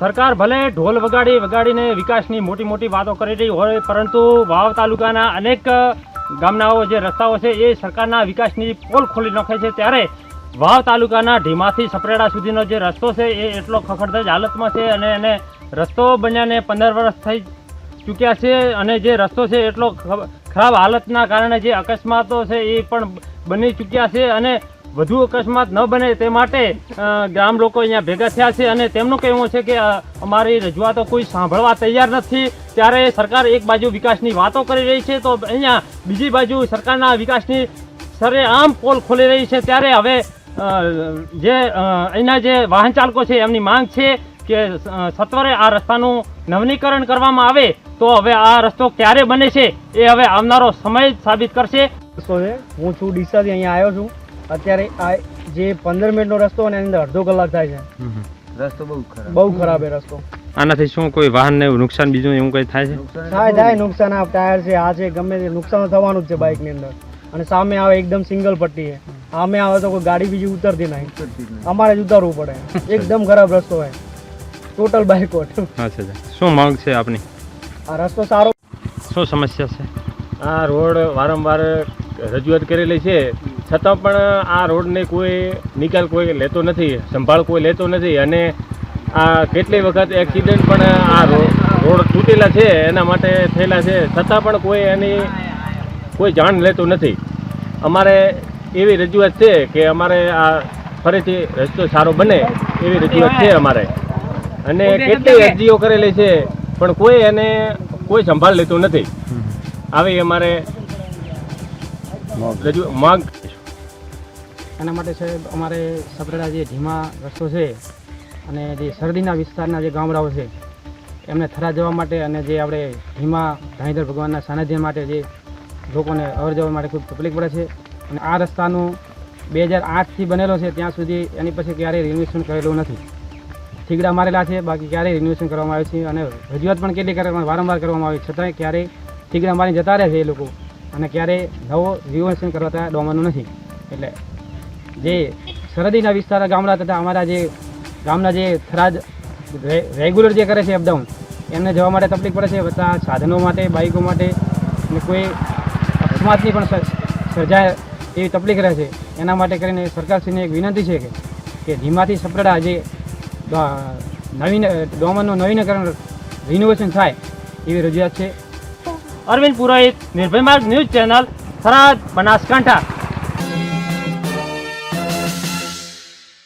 સરકાર ભલે ઢોલ વગાડી વગાડીને વિકાસની મોટી મોટી વાતો કરી રહી હોય, પરંતુ વાવ તાલુકાના અનેક ગામનાઓ જે રસ્તાઓ છે એ સરકારના વિકાસની પોલ ખોલી નાખે છે. ત્યારે વાવ તાલુકાના ઢીમાથી સપરેડા સુધીનો જે રસ્તો છે એ એટલો ખખડધજ હાલતમાં છે અને એને રસ્તો બન્યાને પંદર વર્ષ થઈ ચૂક્યા છે અને જે રસ્તો છે એટલો ખરાબ હાલતના કારણે જે અકસ્માતો છે એ પણ બની ચૂક્યા છે અને વધુ અકસ્માત ન બને તે માટે ગ્રામ લોકો અહીંયા ભેગા થયા છે અને તેમનું કહેવું છે કે અમારી રજૂઆતો કોઈ સાંભળવા તૈયાર નથી. ત્યારે સરકાર એક બાજુ વિકાસની વાતો કરી રહી છે, તો અહીંયા બીજી બાજુ સરકારના વિકાસની સરેઆમ પોલ ખોલી રહી છે. ત્યારે હવે જે અહીંના જે વાહન ચાલકો છે, એમની માંગ છે કે સત્વરે આ રસ્તાનું નવનીકરણ કરવામાં આવે, તો હવે આ રસ્તો ક્યારે બને છે, એ હવે આવનારો સમય સાબિત કરશે. હું છું ડીસાથી અહીંયા આવ્યો છું. અત્યારે આ જે પંદર મિનિટનો રસ્તો અને એની અંદર અડધો કલાક થાય છે. રસ્તો બહુ ખરાબ. બહુ ખરાબ એ રસ્તો. આનાથી શું કોઈ વાહનને નુકસાન બીજું એવું કંઈ થાય છે? થાય થાય નુકસાન આ ટાયર છે આ છે ગમે તે નુકસાન થવાનું જ છે બાઇકની અંદર. અને સામે આવે એકદમ સિંગલ પટ્ટી છે. સામે આવે તો કોઈ ગાડી બીજી ઉતરતી નહીં. અમારે જ ઉતારવું પડે. એકદમ ખરાબ રસ્તો હોય. ટોટલ બાઇકોટ અચ્છા. શું માંગ છે આપની? આ રસ્તો સારો. શું સમસ્યા છે? આ રોડ વારંવાર રજૂઆત કરેલી છે. છતાં પણ આ રોડને કોઈ નિકાલ કોઈ લેતો નથી સંભાળ કોઈ લેતો નથી અને આ કેટલી વખત એક્સિડન્ટ પણ આ રો- રોડ તૂટેલા છે એના માટે થયેલા છે છતાં પણ કોઈ એની કોઈ જાણ લેતું નથી. અમારે એવી રજૂઆત છે કે અમારે આ ફરીથી રસ્તો સારો બને એવી રજૂઆત છે અમારે. અને કેટલી અરજીઓ કરેલી છે પણ કોઈ એને કોઈ સંભાળ લેતું નથી. આવી અમારે રજૂ માંગ એના માટે સાહેબ અમારે સપરેડા જે ધીમા રસ્તો છે અને જે શરદીના વિસ્તારના જે ગામડાઓ છે, એમને થરા જવા માટે અને જે આપણે ધીમા ધાણીધર ભગવાનના સાનિધ્ય માટે જે લોકોને અવર જવર માટે ખૂબ તકલીફ પડે છે અને આ રસ્તાનું બે હજાર આઠથી બનેલો છે, ત્યાં સુધી એની પછી ક્યારેય રિનોવેશન કરેલું નથી. ઠીકડા મારેલા છે, બાકી ક્યારેય રિનોવેશન કરવામાં આવે છે અને રજૂઆત પણ કેટલી કરવામાં વારંવાર કરવામાં આવી છતાંય ક્યારેય ઠીકડા મારીને જતા રહે છે એ લોકો અને ક્યારેય નવો રિનોવેશન કરવા ત્યાં ડોમવાનું નથી. એટલે જે સરહદીના વિસ્તારના ગામડા તથા અમારા જે ગામના જે થરાદ રેગ્યુલર જે કરે છે અપડાઉન, એમને જવા માટે તકલીફ પડે છે બધા સાધનો માટે બાઇકો માટે, અને કોઈ અકસ્માતની પણ સર્જાય એવી તકલીફ રહે છે. એના માટે કરીને સરકારશ્રીને એક વિનંતી છે કે કે ધીમાથી સપરડા જે નવીન ડોમનનું નવીનીકરણ રિનોવેશન થાય એવી રજૂઆત છે. અરવિંદ પુરોહિત નિર્ભય માર્ગ ન્યૂઝ ચેનલ થરાદ બનાસકાંઠા.